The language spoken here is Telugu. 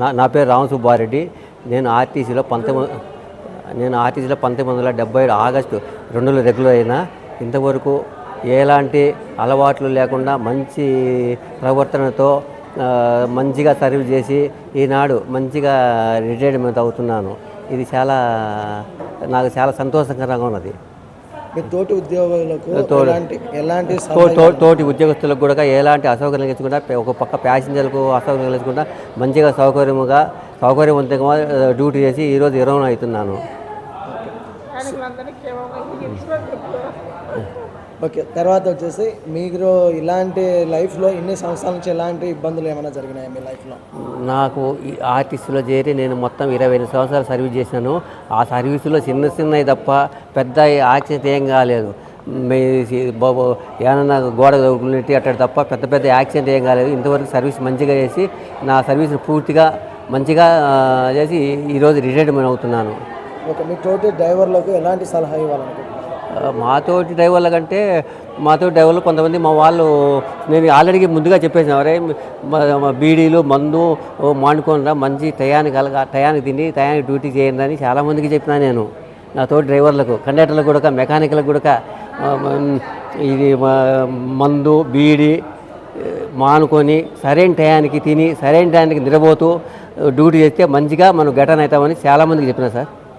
నా నా పేరు రామ సుబ్బారెడ్డి. నేను ఆర్టీసీలో పంతొమ్మిది నేను ఆర్టీసీలో పంతొమ్మిది వందల డెబ్బై ఏడు ఆగస్టు రెండులో రెగ్యులర్ అయినా ఇంతవరకు ఎలాంటి అలవాట్లు లేకుండా మంచి ప్రవర్తనతో మంచిగా సర్వ్ చేసి ఈనాడు మంచిగా రిటైర్మెంట్ అవుతున్నాను. ఇది చాలా నాకు చాలా సంతోషకరంగా ఉన్నది. మీ తోటి ఉద్యోగులకు తోటి- ఎలాంటి తోటి ఉద్యోగస్తులకు కూడా ఎలాంటి అసౌకర్యం కలిగించకుండా ఒక పక్క ప్యాసింజర్లకు అసౌకర్యం కలిగించకుండా మంచిగా సౌకర్యముగా సౌకర్యవంతంగా డ్యూటీ చేసి ఈరోజు ఇరవై అవుతున్నాను. ఓకే తర్వాత వచ్చేసి మీరు ఇలాంటి లైఫ్లో ఇన్ని సంవత్సరాల నుంచి ఎలాంటి ఇబ్బందులు ఏమైనా జరిగినాయా మీ లైఫ్లో? నాకు ఈ ఆర్టీసీలో చేరి నేను మొత్తం ఇరవై ఎనిమిది సంవత్సరాలు సర్వీస్ చేశాను. ఆ సర్వీసులో చిన్న చిన్నవి తప్ప పెద్ద యాక్సిడెంట్ ఏం కాలేదు. బాబు ఏమన్నా గోడ తగులుంటే అట్ట తప్ప పెద్ద పెద్ద యాక్సిడెంట్ ఏం కాలేదు. ఇంతవరకు సర్వీస్ మంచిగా చేసి నా సర్వీస్ పూర్తిగా మంచిగా చేసి ఈరోజు రిటైర్మెంట్ అవుతున్నాను. ఓకే మీ తోటి డ్రైవర్లకు ఎలాంటి సలహా ఇవ్వాలనుకుంటున్నారు? ఆ, మాతోటి డ్రైవర్ల కంటే మాతో డ్రైవర్లు కొంతమంది మా వాళ్ళు నేను ఆల్రెడీ ముందుగా చెప్పేసిన అరే బీడీలు మందు ఓ మంచి టయానికి అలగా టయానికి తిని టయానికి డ్యూటీ చేయండి అని చాలామందికి చెప్పినా నేను. నా తోటి డ్రైవర్లకు కండక్టర్లకు కూడా మెకానిక్లకు కూడా ఇది మందు బీడి మానుకొని సరైన టయానికి తిని సరైన టయానికి నిలబోతూ డ్యూటీ చేస్తే మంచిగా మనం ఘటన అవుతామని చాలామందికి చెప్పిన సార్.